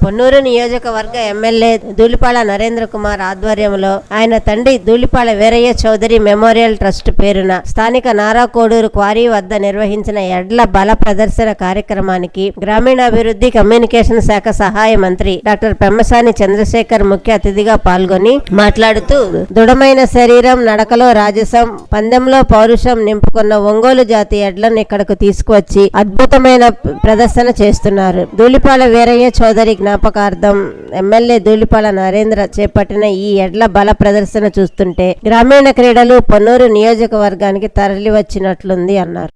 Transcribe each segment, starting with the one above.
పొన్నూరు నియోజకవర్గ ఎమ్మెల్యే ధూళిపాళ నరేంద్ర కుమార్ ఆధ్వర్యంలో ఆయన తండ్రి ధూళిపాళ వీరయ్య చౌదరి మెమోరియల్ ట్రస్ట్ పేరున స్థానిక నారా కోడూరు క్వారీ వద్ద నిర్వహించిన ఎడ్ల బల ప్రదర్శన కార్యక్రమానికి గ్రామీణాభివృద్ధి కమ్యూనికేషన్ శాఖ సహాయ మంత్రి డాక్టర్ పెమ్మసాని చంద్రశేఖర్ ముఖ్య అతిథిగా పాల్గొని మాట్లాడుతూ దృఢమైన శరీరం నడకలో రాజసం పందెంలో పౌరుషం నింపుకున్న ఒంగోలు జాతి ఎడ్లను ఇక్కడకు తీసుకువచ్చి అద్భుతమైన ప్రదర్శన చేస్తున్నారు. ధూలిపాల వీరయ్య చౌదరి జ్ఞాపకార్థం ఎమ్మెల్యే ధూళిపాల నరేంద్ర చేపట్టిన ఈ ఎడ్ల బల ప్రదర్శన చూస్తుంటే గ్రామీణ క్రీడలు పొన్నూరు నియోజకవర్గానికి తరలి వచ్చినట్లుంది అన్నారు.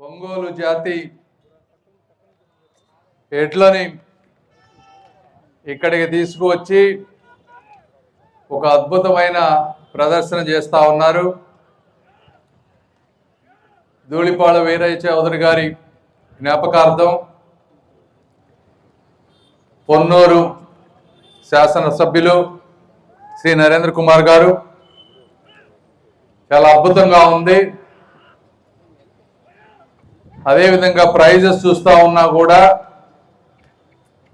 ఒంగోలు జాతి ఎడ్లని ఇక్కడికి తీసుకువచ్చి ఒక అద్భుతమైన ప్రదర్శన చేస్తూ ఉన్నారు. ధూళిపాళ వీరయ్య చౌదరి గారి జ్ఞాపకార్థం పొన్నూరు శాసనసభ్యులు శ్రీ నరేంద్ర కుమార్ గారు. చాలా అద్భుతంగా ఉంది. అదేవిధంగా ప్రైజెస్ చూస్తూ ఉన్నా కూడా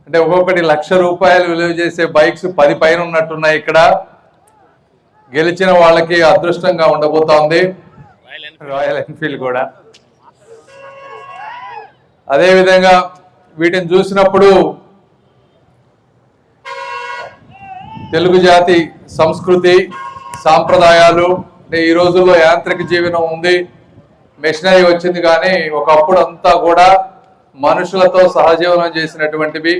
అంటే ఒక్కొక్కటి లక్ష రూపాయలు విలువ చేసే బైక్స్ పది పైన ఉన్నట్టున్నాయి ఇక్కడ. గెలిచిన వాళ్ళకి అదృష్టంగా ఉండబోతోంది. రాయల్ ఎన్ఫీల్డ్ కూడా. అదేవిధంగా వీటిని చూసినప్పుడు తెలుగు జాతి సంస్కృతి సాంప్రదాయాలు అంటే ఈ రోజుల్లో యాంత్రిక జీవనం ఉంది. మెషినరీ వచ్చింది కానీ ఒకప్పుడు అంతా కూడా మనుషులతో సహజీవనం చేసినటువంటివి.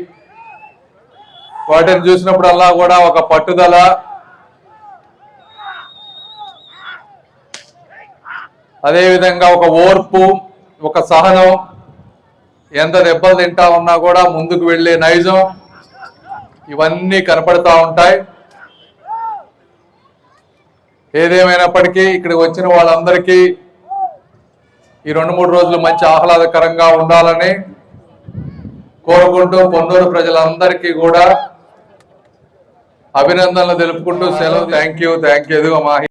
వాటిని చూసినప్పుడల్లా కూడా ఒక పట్టుదల అదేవిధంగా ఒక ఓర్పు ఒక సహనం ఎంత దెబ్బలు తింటా ఉన్నా కూడా ముందుకు వెళ్ళే నైజం ఇవన్నీ కనపడతా ఉంటాయి. ఏదేమైనప్పటికీ ఇక్కడికి వచ్చిన వాళ్ళందరికీ ఈ రెండు మూడు రోజులు మంచి ఆహ్లాదకరంగా ఉండాలని కోరుకుంటూ పొన్నూరు ప్రజలందరికీ కూడా అభినందనలు తెలుపుకుంటూ సెలవు. థ్యాంక్ యూ థ్యాంక్ యూ మా